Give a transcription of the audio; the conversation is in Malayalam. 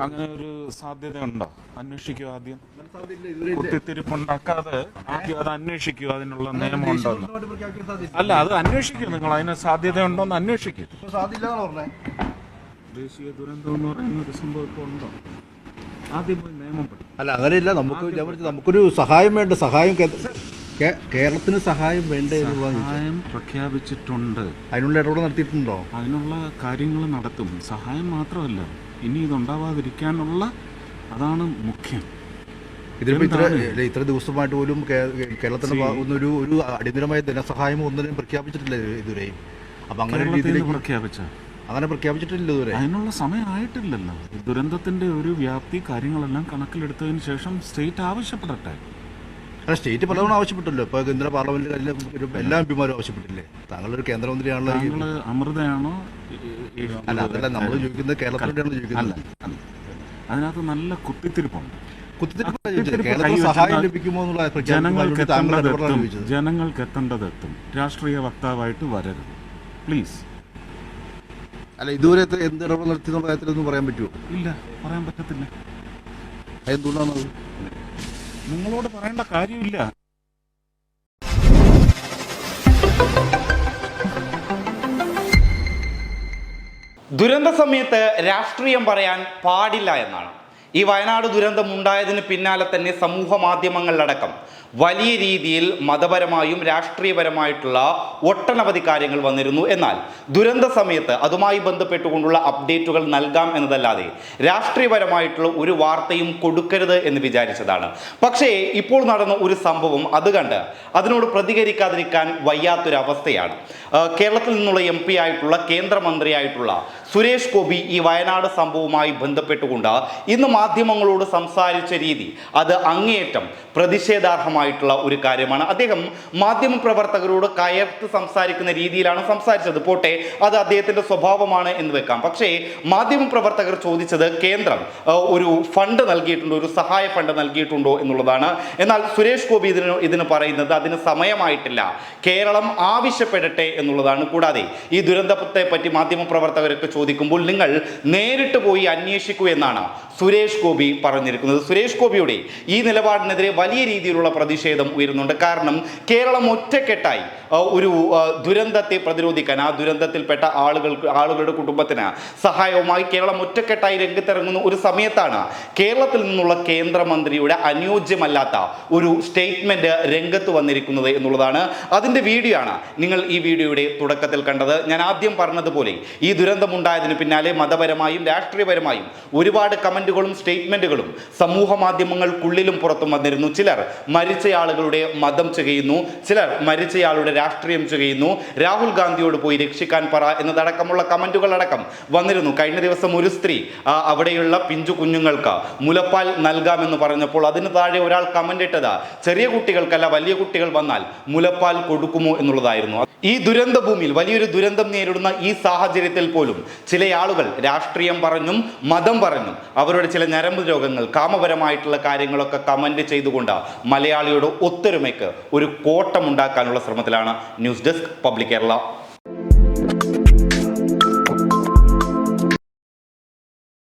അങ്ങനെ ഒരു സാധ്യത ഉണ്ടോ അന്വേഷിക്കുക ആദ്യം കുത്തിത്തിരിപ്പുണ്ടാക്കാതെ ആദ്യം അത് അന്വേഷിക്കുക അതിനുള്ള നിയമം ഉണ്ടോ അല്ല അത് അന്വേഷിക്കൂ നിങ്ങൾ അതിന് സാധ്യത ഉണ്ടോന്ന് അന്വേഷിക്കൂ ദേശീയ ദുരന്തം എന്ന് പറയുന്ന ഒരു സംഭവം ഇപ്പോൾ ഉണ്ടോ? നിയമം അല്ല അങ്ങനെയില്ല നമുക്ക് നമുക്കൊരു സഹായം വേണ്ട സഹായം കേരളത്തിന് സഹായം വേണ്ടേ. സഹായം പ്രഖ്യാപിച്ചിട്ടുണ്ട്. അതിനുള്ള ഇടപെടൽ നടത്തിയിട്ടുണ്ടോ? അതിനുള്ള കാര്യങ്ങൾ നടത്തും. സഹായം മാത്രമല്ല. ഇനി ഇതുണ്ടാവാതിരിക്കാനുള്ള അതാണ് മുഖ്യം. ഇതിലിപ്പോ ഇത്ര ഇത്ര ദിവസമായിട്ട് പോലും കേരളത്തിന്റെ ഒന്നൊരു ഒരു അടിയന്തരമായ ധനസഹായം ഒന്നിനും പ്രഖ്യാപിച്ചിട്ടില്ല ഇതുവരെയും. അപ്പൊ അങ്ങനെ രീതിയിലേക്ക് പ്രഖ്യാപിച്ച? അങ്ങനെ പ്രഖ്യാപിച്ചിട്ടില്ല ഇതുവരെ. അതിനുള്ള സമയമായിട്ടില്ലല്ലോ ദുരന്തത്തിന്റെ ഒരു വ്യാപ്തി കാര്യങ്ങളെല്ലാം കണക്കിലെടുത്തതിന് ശേഷം സ്റ്റേറ്റ് ആവശ്യപ്പെടട്ടെ. അല്ല സ്റ്റേറ്റ് പലതവണ ആവശ്യപ്പെട്ടല്ലോ. ഇപ്പൊ കേന്ദ്ര പാർലമെന്റിൽ എല്ലാ ഒരു എല്ലാ എം പിമാരും ആവശ്യപ്പെട്ടില്ലേ? താങ്കളൊരു കേന്ദ്രമന്ത്രിയാണല്ലോ താങ്കൾ അമൃതയാണോ? അല്ല അതല്ല നമ്മൾ ചോദിക്കുന്നത് കേരളത്തിലൂടെയാണ് ചോദിക്കുന്നത്. അതിനകത്ത് നല്ല കുത്തിത്തിരിപ്പുണ്ട്. ജനങ്ങൾക്ക് എത്തേണ്ടത് എത്തും. രാഷ്ട്രീയ വക്താവായിട്ട് വരരുത്. പ്ലീസ്. അല്ല ഇതുവരെ എന്ത് ഇടപെടൽ നടത്തി എന്നുള്ള കാര്യത്തിലൊന്നും പറയാൻ പറ്റുമോ? ഇല്ല പറയാൻ പറ്റത്തില്ല. അതെന്തുകൊണ്ടാണത് നിങ്ങളോട് പറയേണ്ട കാര്യമില്ല. ദുരന്ത സമയത്ത് രാഷ്ട്രീയം പറയാൻ പാടില്ല എന്നാണ്. ഈ വയനാട് ദുരന്തം ഉണ്ടായതിന് പിന്നാലെ തന്നെ സമൂഹ മാധ്യമങ്ങളിലടക്കം വലിയ രീതിയിൽ മതപരമായും രാഷ്ട്രീയപരമായിട്ടുള്ള ഒട്ടനവധി കാര്യങ്ങൾ വന്നിരുന്നു. എന്നാൽ ദുരന്ത സമയത്ത് അതുമായി ബന്ധപ്പെട്ടുകൊണ്ടുള്ള അപ്ഡേറ്റുകൾ നൽകാം എന്നതല്ലാതെ രാഷ്ട്രീയപരമായിട്ടുള്ള ഒരു വാർത്തയും കൊടുക്കരുത് എന്ന് വിചാരിച്ചതാണ്. പക്ഷേ ഇപ്പോൾ നടന്ന ഒരു സംഭവം അത് കണ്ട് അതിനോട് പ്രതികരിക്കാതിരിക്കാൻ വയ്യാത്തൊരവസ്ഥയാണ്. കേരളത്തിൽ നിന്നുള്ള എം പി ആയിട്ടുള്ള കേന്ദ്രമന്ത്രിയായിട്ടുള്ള സുരേഷ് ഗോപി ഈ വയനാട് സംഭവവുമായി ബന്ധപ്പെട്ടുകൊണ്ട് ഇന്ന് മാധ്യമങ്ങളോട് സംസാരിച്ച രീതി അത് അങ്ങേയറ്റം പ്രതിഷേധാർഹമായിട്ടുള്ള ഒരു കാര്യമാണ്. അദ്ദേഹം മാധ്യമപ്രവർത്തകരോട് കയർത്ത് സംസാരിക്കുന്ന രീതിയിലാണ് സംസാരിച്ചത്. പോട്ടെ അത് അദ്ദേഹത്തിന്റെ സ്വഭാവമാണ് എന്ന് വെക്കാം. പക്ഷേ മാധ്യമപ്രവർത്തകർ ചോദിച്ചത് കേന്ദ്രം ഒരു ഫണ്ട് നൽകിയിട്ടുണ്ടോ ഒരു സഹായ ഫണ്ട് നൽകിയിട്ടുണ്ടോ എന്നുള്ളതാണ്. എന്നാൽ സുരേഷ് ഗോപി ഇതിന് ഇതിന് പറയുന്നത് അതിന് സമയമായിട്ടില്ല. കേരളം ആവശ്യപ്പെടട്ടെ എന്നുള്ളതാണ്. കൂടാതെ ഈ ദുരന്തത്തെ പറ്റി മാധ്യമപ്രവർത്തകരൊക്കെ ചോദിക്കുമ്പോൾ നിങ്ങൾ നേരിട്ട് പോയി അന്വേഷിക്കൂ എന്നാണ് സുരേഷ് ഗോപി പറഞ്ഞിരിക്കുന്നത്. സുരേഷ് ഗോപിയുടെ ഈ നിലപാടിനെതിരെ വലിയ രീതിയിലുള്ള പ്രതിഷേധം ഉയരുന്നുണ്ട്. കാരണം കേരളം ഒറ്റക്കെട്ടായി ഒരു ദുരന്തത്തെ പ്രതിരോധിക്കാൻ ആ ദുരന്തത്തിൽപ്പെട്ട ആളുകൾക്ക് ആളുകളുടെ കുടുംബത്തിന് സഹായവുമായി കേരളം ഒറ്റക്കെട്ടായി രംഗത്തിറങ്ങുന്ന ഒരു സമയത്താണ് കേരളത്തിൽ നിന്നുള്ള കേന്ദ്രമന്ത്രിയുടെ അനുയോജ്യമല്ലാത്ത ഒരു സ്റ്റേറ്റ്മെന്റ് രംഗത്ത് വന്നിരിക്കുന്നത് എന്നുള്ളതാണ് അതിന്റെ വീഡിയോ ആണ് നിങ്ങൾ ഈ വീഡിയോയുടെ തുടക്കത്തിൽ കണ്ടത്. ഞാൻ ആദ്യം പറഞ്ഞതുപോലെ ഈ ദുരന്തമുണ്ടായതിനു പിന്നാലെ മതപരമായും രാഷ്ട്രീയപരമായും ഒരുപാട് കമന്റുകളും സ്റ്റേറ്റ്മെന്റുകളും സമൂഹ മാധ്യമങ്ങൾക്കുള്ളിലും പുറത്തും വന്നിരുന്നു. ചിലർ മരിച്ചയാളുകളുടെ മതം ചെയ്യുന്നു ചിലർ മരിച്ചയാളുടെ രാഷ്ട്രീയം ചെയ്യുന്നു രാഹുൽ ഗാന്ധിയോട് പോയി രക്ഷിക്കാൻ പറ എന്നതടക്കമുള്ള കമന്റുകളടക്കം വന്നിരുന്നു. കഴിഞ്ഞ ദിവസം ഒരു സ്ത്രീ അവിടെയുള്ള പിഞ്ചു കുഞ്ഞുങ്ങൾക്ക് മുലപ്പാൽ നൽകാമെന്ന് പറഞ്ഞപ്പോൾ അതിന് താഴെ ഒരാൾ കമന്റ് ഇട്ടത്. ചെറിയ കുട്ടികൾക്കല്ല വലിയ കുട്ടികൾ വന്നാൽ മുലപ്പാൽ കൊടുക്കുമോ എന്നുള്ളതായിരുന്നു. ഈ ദുരന്ത ഭൂമിയിൽ വലിയൊരു ദുരന്തം നേരിടുന്ന ഈ സാഹചര്യത്തിൽ പോലും ചില ആളുകൾ രാഷ്ട്രീയം പറഞ്ഞും മതം പറഞ്ഞും അവരുടെ ചില ഞരമ്പ് രോഗങ്ങൾ കാമപരമായിട്ടുള്ള കാര്യങ്ങളൊക്കെ കമന്റ് ചെയ്തുകൊണ്ട് മലയാളിയുടെ ഒത്തൊരുമയ്ക്ക് ഒരു കോട്ടമുണ്ടാക്കാനുള്ള ശ്രമത്തിലാണ് ന്യൂസ് ഡെസ്ക് പബ്ലിക് കേരള.